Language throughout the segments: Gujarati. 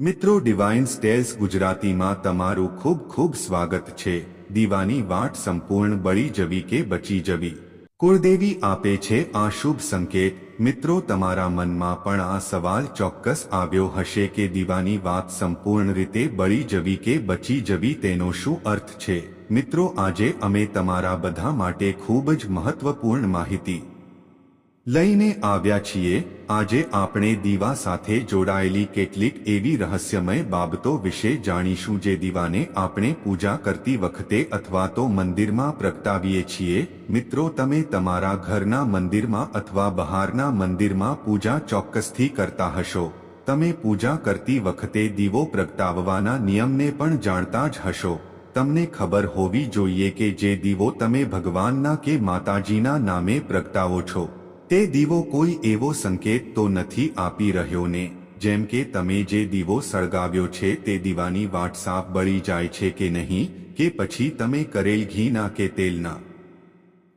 મિત્રો ડિવાઇન સ્ટેલ્સ ગુજરાતીમાં તમારું ખૂબ ખૂબ સ્વાગત છે. દીવાની વાટ સંપૂર્ણ બળી જવી કે બચી જવી? કુળદેવી આપે છે આ શુભ સંકેત. મિત્રો, તમારા મનમાં પણ આ સવાલ ચોક્કસ આવ્યો હશે કે દીવાની વાત સંપૂર્ણ રીતે બળી જવી કે બચી જવી તેનો શું અર્થ છે? મિત્રો, આજે અમે તમારા બધા માટે ખૂબ જ મહત્વપૂર્ણ માહિતી લઈને આવ્યા છીએ, આજે આપણે દીવા સાથે જોડાયેલી કેટલીક એવી રહસ્યમય બાબતો વિશે જાણીશું જે દીવાને આપણે પૂજા કરતી વખતે અથવા તો મંદિરમાં પ્રગટાવીએ છીએ. મિત્રો, તમે તમારા ઘરના મંદિરમાં અથવા બહારના મંદિરમાં પૂજા ચોક્કસથી કરતા હશો. તમે પૂજા કરતી વખતે દીવો પ્રગટાવવાના નિયમને પણ જાણતા જ હશો. તમને ખબર હોવી જોઈએ કે જે દીવો તમે ભગવાનના કે માતાજીના નામે પ્રગટાવો છો. તે દીવો કોઈ એવો સંકેત તો નથી આપી રહ્યો ને જેમ કે તમે જે દીવો સળગાવ્યો છે તે દીવાની વાટ સાફ બળી જાય છે કે નહીં, કે પછી તમે કરેલ ઘીના કે તેલના.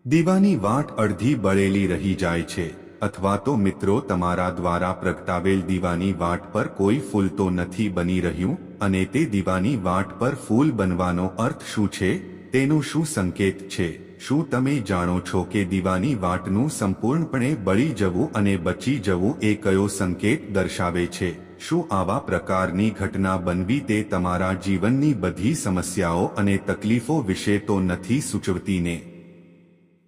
દીવાની વાટ અડધી બળેલી રહી જાય છે, અથવા તો મિત્રો તમારા દ્વારા પ્રગટાવેલ દીવાની વાટ પર કોઈ ફૂલ તો નથી બની રહ્યું, અને તે દીવાની વાટ પર ફૂલ બનવાનો અર્થ શું છે, તેનો શું સંકેત છે? શું તમે જાણો છો કે દીવાની વાટનું સંપૂર્ણપણે બળી જવું અને બચી જવું એ કયો સંકેત દર્શાવે છે? શું આવા પ્રકારની ઘટના બનવી તે તમારા જીવનની બધી સમસ્યાઓ અને તકલીફો વિશે તો નથી સૂચવતી ને?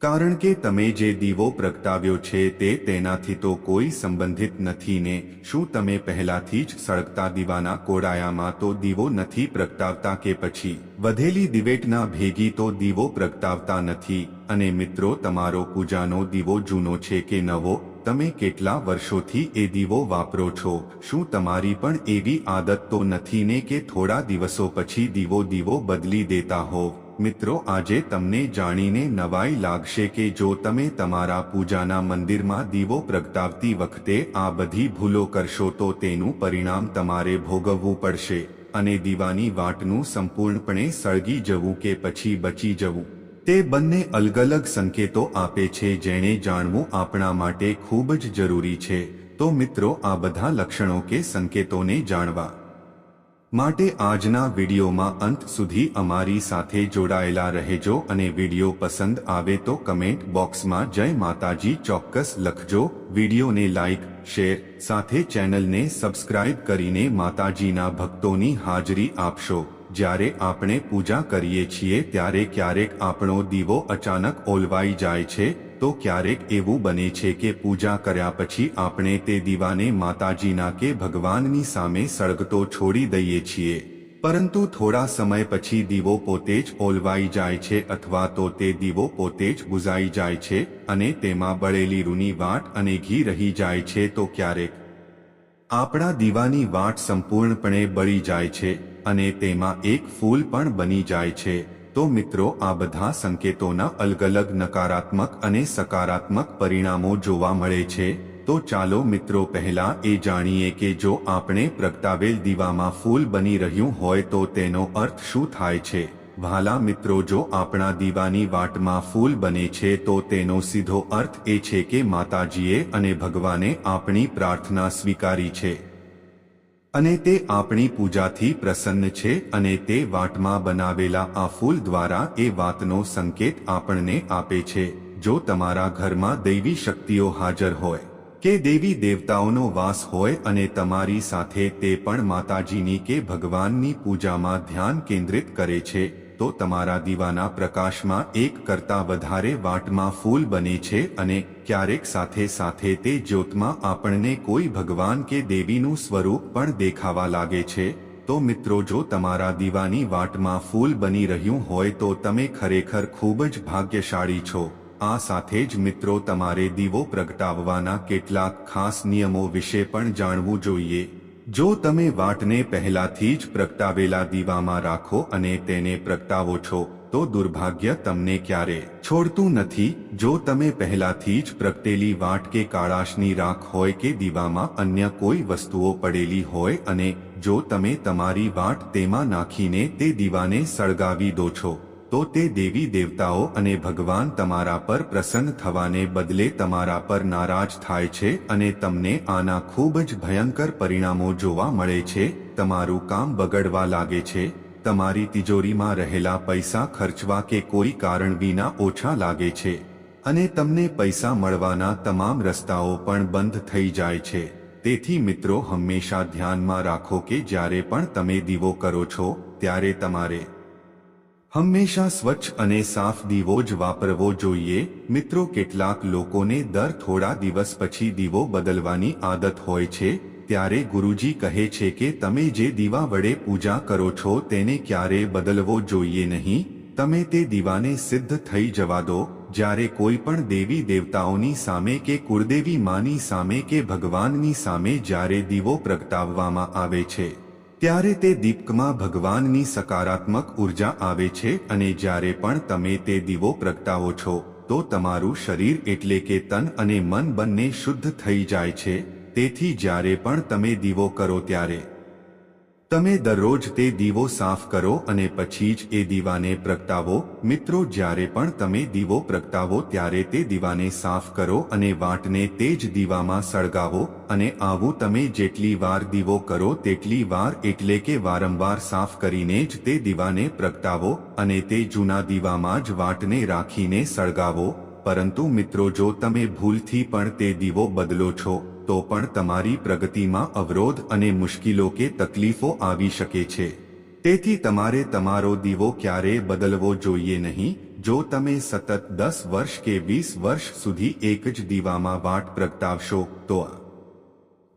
કારણ કે તમે જે દીવો પ્રગટાવ્યો છે તે તેનાથી તો કોઈ સંબંધિત નથી ને, શું તમે પહેલાથી જ સળગતા દીવાના કોડાયામાં તો દીવો નથી પ્રગટાવતા કે પછી? વધેલી દિવેટના ભેગી તો દીવો પ્રગટાવતા નથી, અને મિત્રો તમારો પૂજાનો દીવો જૂનો છે કે નવો? તમે કેટલા વર્ષોથી એ દીવો વાપરો છો? શું તમારી પણ એવી આદત તો નથી ને કે થોડા દિવસો પછી દીવો દીવો બદલી દેતા હોવ? મિત્રો, આજે તમને જાણીને નવાઈ લાગશે કે જો તમે તમારા પૂજાના મંદિરમાં દીવો પ્રગટાવતી વખતે આ બધી ભૂલો કરશો તો તેનું પરિણામ તમારે ભોગવવું પડશે અને દીવાની વાટનું સંપૂર્ણપણે સળગી જવું કે પછી બચી જવું. તે બંને અલગ અલગ સંકેતો આપે છે જેણે જાણવું આપણા માટે ખૂબ જ જરૂરી છે. તો મિત્રો, આ બધા લક્ષણો કે સંકેતોને જાણવા. માટે આજના વિડીયોમાં અંત સુધી અમારી સાથે જોડાયેલા રહેજો અને વીડિયો પસંદ આવે તો કમેન્ટ બોક્સમાં જય માતાજી ચોક્કસ લખજો. વિડીયોને લાઇક શેર, સાથે ચેનલને સબસ્ક્રાઇબ કરીને માતાજીના ભક્તોની હાજરી આપશો. જ્યારે આપણે પૂજા કરીએ છીએ ત્યારે ક્યારેક આપણો દીવો અચાનક ઓલવાઈ જાય છે તો ક્યારેક એવું બને છે કે પૂજા કર્યા પછી આપણે તે દીવાને માતાજીના કે ભગવાનની સામે સળગતો છોડી દઈએ છીએ. પરંતુ થોડા સમય પછી દીવો પોતે જ ઓલવાઈ જાય છે અથવા તો તે દીવો પોતે જ બુઝાઈ જાય છે અને તેમાં બળેલી રૂની વાટ અને ઘી રહી જાય છે તો ક્યારેક આપણા દીવાની વાટ સંપૂર્ણપણે બળી જાય છે અને તેમાં એક ફૂલ પણ બની જાય છે. તો મિત્રો, આ બધા સંકેતોના અલગ અલગ નકારાત્મક અને સકારાત્મક પરિણામો જોવા મળે છે. તો ચાલો મિત્રો, પહેલા એ જાણીએ કે જો આપણે પ્રગટાવેલ દીવામાં ફૂલ બની રહ્યું હોય તો તેનો અર્થ શું થાય છે? વાલા મિત્રો, જો આપણા દીવાની વાટમાં ફૂલ બને છે તો તેનો સીધો અર્થ એ છે કે માતાજીએ અને ભગવાને આપણી પ્રાર્થના સ્વીકારી છે. અને તે આપણી પૂજાથી પ્રસન્ન છે અને તે વાટમાં બનાવેલા આ ફૂલ દ્વારા એ વાતનો સંકેત આપણને આપે છે, જો તમારા ઘરમાં દૈવી શક્તિઓ હાજર હોય, કે દેવી દેવતાઓનો વાસ હોય અને તમારી સાથે તે પણ માતાજીની કે ભગવાનની પૂજામાં ધ્યાન કેન્દ્રિત કરે છે. તો તમારા દીવાના પ્રકાશમાં એક કરતા વધારે વાટમાં ફૂલ બને છે અને ક્યારેક સાથે સાથે તે જ્યોતમાં આપણને કોઈ ભગવાન કે દેવીનું સ્વરૂપ પણ દેખાવા લાગે છે. તો મિત્રો, જો તમારા દીવાની વાટમાં ફૂલ બની રહ્યું હોય તો તમે ખરેખર ખૂબ જ ભાગ્યશાળી છો. આ સાથે જ મિત્રો, તમારે દીવો પ્રગટાવવાના કેટલાક ખાસ નિયમો વિશે પણ જાણવું જોઈએ. જો તમે વાટને પહેલાથી જ પ્રગટાવેલા દીવામાં રાખો અને તેને પ્રગટાવો છો, તો દુર્ભાગ્ય તમને ક્યારે છોડતું નથી. જો તમે પહેલાથી જ પ્રગટેલી વાટ કે કાળાશની રાખ હોય કે દીવામાં અન્ય કોઈ વસ્તુઓ પડેલી હોય અને જો તમે તમારી વાટ તેમાં નાખીને તે દીવાને સળગાવી દો છો તો તે દેવી દેવતાઓ અને ભગવાન તમારા પર પ્રસન્ન થવાને બદલે તમારા પર નારાજ થાય છે અને તમને આના ખૂબ જ ભયંકર પરિણામો જોવા મળે છે. તમારું કામ બગડવા લાગે છે. તમારી તિજોરીમાં રહેલા પૈસા ખર્ચવા કે કોઈ કારણ વિના ઓછા લાગે છે. અને તમને પૈસા મળવાના તમામ રસ્તાઓ પણ બંધ થઈ જાય છે. તેથી મિત્રો હંમેશા ધ્યાનમાં રાખો કે જ્યારે પણ તમે દીવો કરો છો, ત્યારે તમારે હંમેશા સ્વચ્છ અને સાફ દીવો જ વાપરવો જોઈએ. મિત્રો, કેટલાક લોકોને દર થોડા દિવસ પછી દીવો બદલવાની આદત હોય છે. ત્યારે ગુરુજી કહે છે કે, તમે જે દીવા વડે પૂજા કરો છો, તેને ક્યારે બદલવો જોઈએ નહીં? તમે તે દીવાને સિદ્ધ થઈ જવા દો. જ્યારે કોઈ પણ દેવી દેવતાઓની સામે કે કુળદેવી માની સામે કે ભગવાનની સામે જ્યારે દીવો પ્રગટાવવામાં આવે છે. ત્યારે તે દીપકમાં ભગવાનની સકારાત્મક ઊર્જા આવે છે અને જ્યારે પણ તમે તે દીવો પ્રગટાવો છો, તો તમારું શરીર એટલે કે તન અને મન બંને શુદ્ધ થઈ જાય છે. તેથી જ્યારે પણ તમે દીવો કરો ત્યારે તમે દરરોજ તે દીવો સાફ કરો અને પછી જ એ દીવાને પ્રગટાવો. મિત્રો, જ્યારે પણ તમે દીવો પ્રગટાવો, ત્યારે તે દીવાને સાફ કરો અને વાટને તે જ દીવામાં સળગાવો અને આવું તમે જેટલી વાર દીવો કરો તેટલી વાર, એટલે કે વારંવાર સાફ કરીને જ તે દીવાને પ્રગટાવો અને તે જૂના દીવામાં જ વાટને રાખીને સળગાવો. પરંતુ મિત્રો, જો તમે ભૂલથી પણ તે દીવો બદલો છો તો પણ તમારી પ્રગતિમાં અવરોધ અને મુશ્કેલો કે તકલીફો આવી શકે છે. તેથી તમારે તમારો દીવો ક્યારેય બદલવો જોઈએ નહીં. જો તમે સતત દસ વર્ષ કે વીસ વર્ષ સુધી એક જ દીવામાં વાટ પ્રગટાવશો, તો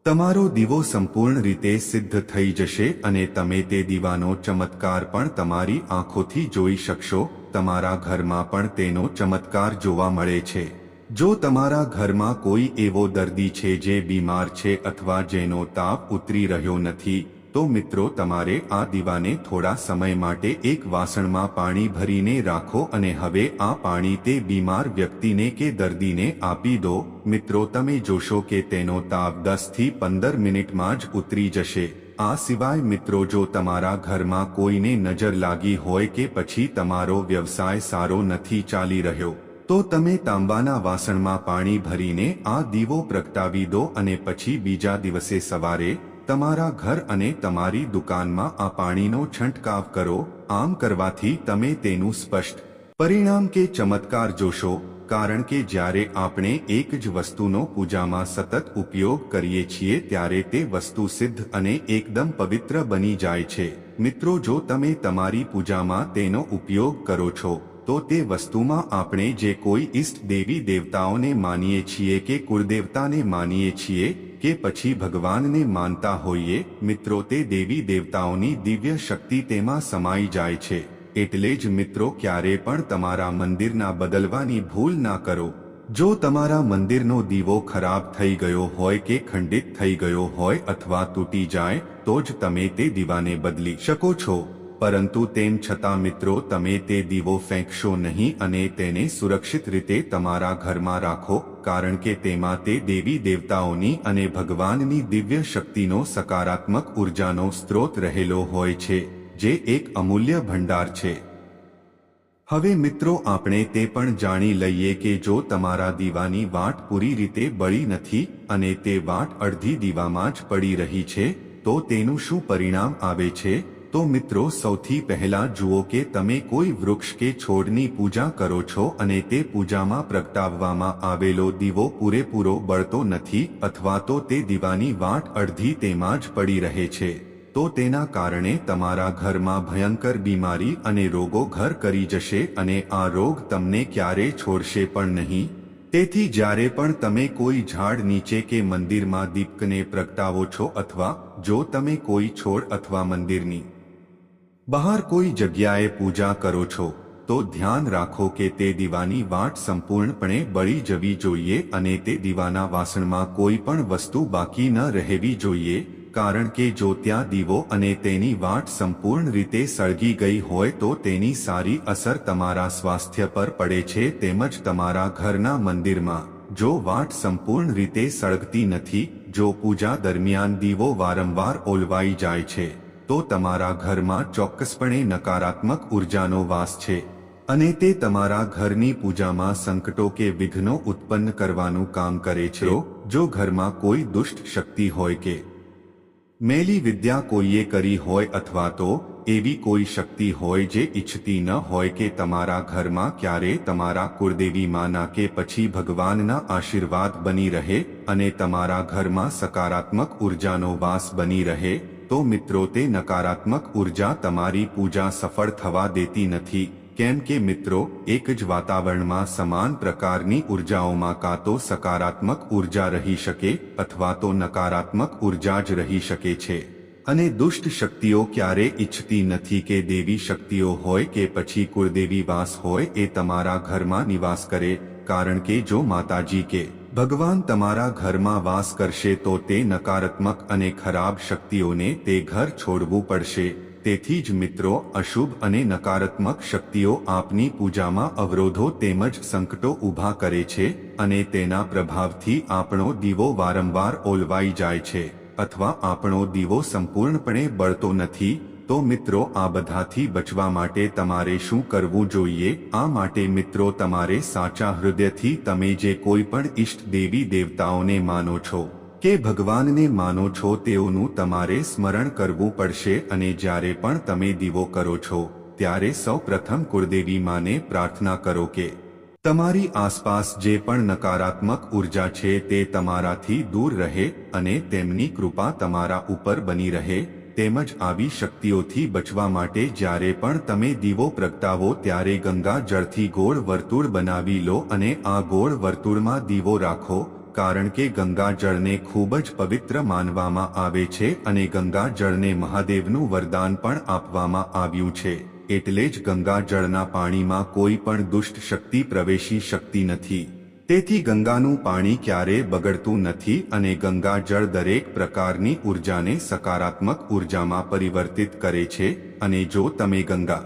તમારો દીવો સંપૂર્ણ રીતે સિદ્ધ થઈ જશે અને તમે તે દીવાનો ચમત્કાર પણ તમારી આંખોથી જોઈ શકશો. તમારા ઘરમાં પણ તેનો ચમત્કાર જોવા મળે છે. જો તમારા ઘરમાં કોઈ એવો દર્દી છે જે બીમાર છે અથવા જેનો તાપ ઉતરી રહ્યો નથી, તો મિત્રો તમારે આ દીવાને થોડા સમય માટે એક વાસણમાં પાણી ભરીને રાખો અને હવે આ પાણી તે બીમાર વ્યક્તિને કે દર્દીને આપી દો. મિત્રો તમે જોશો કે તેનો તાપ દસથી પંદર મિનિટમાં જ ઉતરી જશે. આ સિવાય મિત્રો જો તમારા ઘરમાં કોઈને નજર લાગી હોય કે પછી તમારો વ્યવસાય સારો નથી ચાલી રહ્યો તો તમે તાંબાના વાસણમાં પાણી ભરીને આ દીવો પ્રગટાવી દો અને પછી બીજા દિવસે સવારે તમારા ઘર અને તમારી દુકાનમાં આ પાણીનો છંટકાવ કરો. આમ કરવાથી તમે તેનું સ્પષ્ટ પરિણામ કે ચમત્કાર જોશો, કારણ કે જ્યારે આપણે એક જ વસ્તુનો પૂજામાં સતત ઉપયોગ કરીએ છીએ ત્યારે તે વસ્તુ સિદ્ધ અને એકદમ પવિત્ર બની જાય છે. મિત્રો, જો તમે તમારી પૂજામાં તેનો ઉપયોગ કરો છો તો તે વસ્તુમાં આપણે જે કોઈ ઈષ્ટ દેવી દેવતાઓને માનીએ છીએ કે કુળદેવતાને માનીએ છીએ કે પછી ભગવાનને માનતા હોઈએ, મિત્રો તે દેવી દેવતાઓની દિવ્ય શક્તિ તેમાં સમાઈ જાય છે. એટલે જ મિત્રો ક્યારે પણ તમારા મંદિરના બદલવાની ભૂલ ના કરો. જો તમારા મંદિરનો દીવો ખરાબ થઈ ગયો હોય કે ખંડિત થઈ ગયો હોય અથવા તૂટી જાય, તો જ તમે તે દીવાને બદલી શકો છો. પરંતુ તેમ છતાં મિત્રો, તમે તે દીવો ફેંકશો નહીં અને તેને સુરક્ષિત રીતે તમારા ઘરમાં રાખો, કારણ કે તેમાં તે દેવી દેવતાઓની અને ભગવાનની દિવ્ય શક્તિનો સકારાત્મક ઉર્જાનો સ્ત્રોત રહેલો હોય છે, જે એક અમૂલ્ય ભંડાર છે. હવે મિત્રો, આપણે તે પણ જાણી લઈએ કે જો તમારા દીવાની વાટ પૂરી રીતે બળી નથી અને તે વાટ અડધી દીવામાં જ પડી રહી છે, તો તેનું શું પરિણામ આવે છે? તો મિત્રો સૌથી પહેલા જુઓ કે તમે કોઈ વૃક્ષ કે છોડની પૂજા કરો છો અને તે પૂજામાં પ્રગટાવવામાં આવેલો દીવો પૂરેપૂરો બળતો નથી અથવા તો તે દીવાની વાટ અડધી તેમાં જ પડી રહે છે. તો તેના કારણે તમારા ઘરમાં ભયંકર બીમારી અને રોગો ઘર કરી જશે અને આ રોગ તમને ક્યારે છોડશે પણ નહીં. તેથી જ્યારે પણ તમે કોઈ ઝાડ નીચે કે મંદિરમાં દીપકને પ્રગટાવો છો અથવા જો તમે કોઈ છોડ અથવા મંદિરની બહાર કોઈ જગ્યાએ પૂજા કરો છો, તો ધ્યાન રાખો કે તે દીવાની વાટ સંપૂર્ણપણે બળી જવી જોઈએ અને તે દીવાના વાસણમાં કોઈ પણ વસ્તુ બાકી ન રહેવી જોઈએ, કારણ કે જો ત્યાં દીવો અને તેની વાટ સંપૂર્ણ રીતે સળગી ગઈ હોય તો તેની સારી અસર તમારા સ્વાસ્થ્ય પર પડે છે તેમજ તમારા ઘરના મંદિરમાં. જો વાટ સંપૂર્ણ રીતે સળગતી નથી, જો પૂજા દરમિયાન દીવો વારંવાર ઓલવાઈ જાય છે. તો તમારા ઘરમાં ચોક્કસપણે નકારાત્મક ઉર્જાનો વાસ છે. અને તે તમારા ઘરની પૂજામાં સંકટો કે વિઘ્નો ઉત્પન્ન કરવાનું કામ કરે છે. જો ઘરમાં કોઈ દુષ્ટ શક્તિ હોય કે મેલી વિદ્યા કોઈએ કરી હોય અથવા તો એવી કોઈ શક્તિ હોય જે ઈચ્છતી ન હોય કે તમારા ઘરમાં ક્યારે તમારા કુળદેવી માના કે પછી ભગવાનના આશીર્વાદ બની રહે અને તમારા ઘરમાં સકારાત્મક ઉર્જાનો વાસ બની રહે તો મિત્રો તે નકારાત્મક ઊર્જા તમારી પૂજા સફળ થવા દેતી નથી. કેમ કે મિત્રો, એક જ વાતાવરણમાં સમાન પ્રકારની ઉર્જાઓમાં કાં તો સકારાત્મક ઊર્જા રહી શકે અથવા તો નકારાત્મક ઊર્જા જ રહી શકે છે. અને દુષ્ટ શક્તિઓ ક્યારે ઈચ્છતી નથી કે દેવી શક્તિઓ હોય કે પછી કુળદેવી વાસ હોય એ તમારા ઘરમાં નિવાસ કરે, કારણ કે જો માતાજી કે ભગવાન તમારા ઘરમાં વાસ કરશે તો તે નકારાત્મક અને ખરાબ શક્તિઓને તે ઘર છોડવું પડશે. તેથી જ મિત્રો, અશુભ અને નકારાત્મક શક્તિઓ આપની પૂજામાં અવરોધો તેમજ સંકટો ઊભા કરે છે અને તેના પ્રભાવથી આપણો દીવો વારંવાર ઓલવાઈ જાય છે. અથવા આપણો દીવો સંપૂર્ણપણે બળતો નથી તો મિત્રો, આ બધાથી બચવા માટે તમારે શું કરવું જોઈએ? આ માટે મિત્રો, તમારે સાચા હૃદયથી તમે જે કોઈ પણ ઈષ્ટ દેવી દેવતાઓને માનો છો કે ભગવાનને માનો છો, તેઓનું તમારે સ્મરણ કરવું પડશે અને જ્યારે પણ તમે દીવો કરો છો, ત્યારે સૌ પ્રથમ કુળદેવી માને પ્રાર્થના કરો કે તમારી આસપાસ જે પણ નકારાત્મક ઊર્જા છે, તે તમારાથી દૂર રહે અને તેમની કૃપા તમારા ઉપર બની રહે. તેમજ આવી શક્તિઓથી બચવા માટે જ્યારે પણ તમે દીવો પ્રગટાવો ત્યારે ગંગા જળથી ગોળ વર્તુળ બનાવી લો અને આ ગોળ વર્તુળમાં દીવો રાખો, કારણ કે ગંગા જળને ખૂબ જ પવિત્ર માનવામાં આવે છે અને ગંગા જળને મહાદેવનું વરદાન પણ આપવામાં આવ્યું છે. એટલે જ ગંગા જળના પાણીમાં કોઈ પણ દુષ્ટ શક્તિ પ્રવેશી શકતી નથી. તેથી ગંગાનું પાણી ક્યારેય બગડતું નથી અને ગંગા જળ દરેક પ્રકારની ઉર્જાને સકારાત્મક ઉર્જામાં પરિવર્તિત કરે છે અને જો તમે ગંગા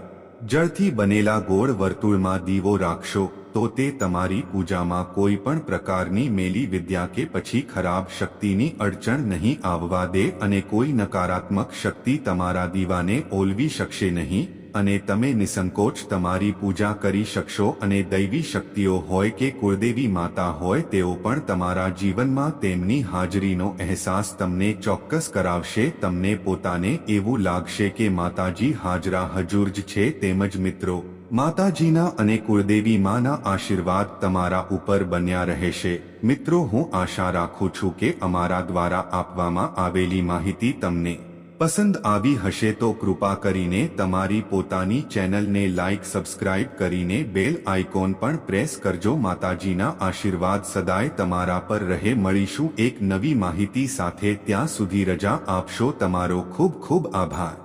જળથી બનેલા ગોળ વર્તુળમાં દીવો રાખશો, તો તે તમારી પૂજામાં કોઈ પણ પ્રકારની મેલી વિદ્યા કે પછી ખરાબ શક્તિની અડચણ નહીં આવવા દે અને કોઈ નકારાત્મક શક્તિ તમારા દીવાને ઓલવી શકશે નહીં. અને તમે નિસંકોચ તમારી પૂજા કરી શકશો અને દૈવી શક્તિઓ હોય કે કુળદેવી માતા હોય તેઓ પણ તમારા જીવનમાં તેમની હાજરીનો અહેસાસ તમને ચોક્કસ કરાવશે, તમને પોતાને એવું લાગશે કે માતાજી હાજરા હજુર જ છે તેમજ મિત્રો, માતાજીના અને કુળદેવી માના આશીર્વાદ તમારા ઉપર બન્યા રહેશે. મિત્રો, હું આશા રાખું છું કે અમારા દ્વારા આપવામાં આવેલી માહિતી તમને પસંદ આવી હશે તો કૃપા કરીને તમારી પોતાની ચેનલને લાઇક સબસ્ક્રાઇબ કરીને બેલ આઇકોન પણ પ્રેસ કરજો. માતાજીના આશીર્વાદ સદાય તમારા પર રહે. મળીશું એક નવી માહિતી સાથે. ત્યાં સુધી રજા આપશો. તમારો ખૂબ ખૂબ આભાર.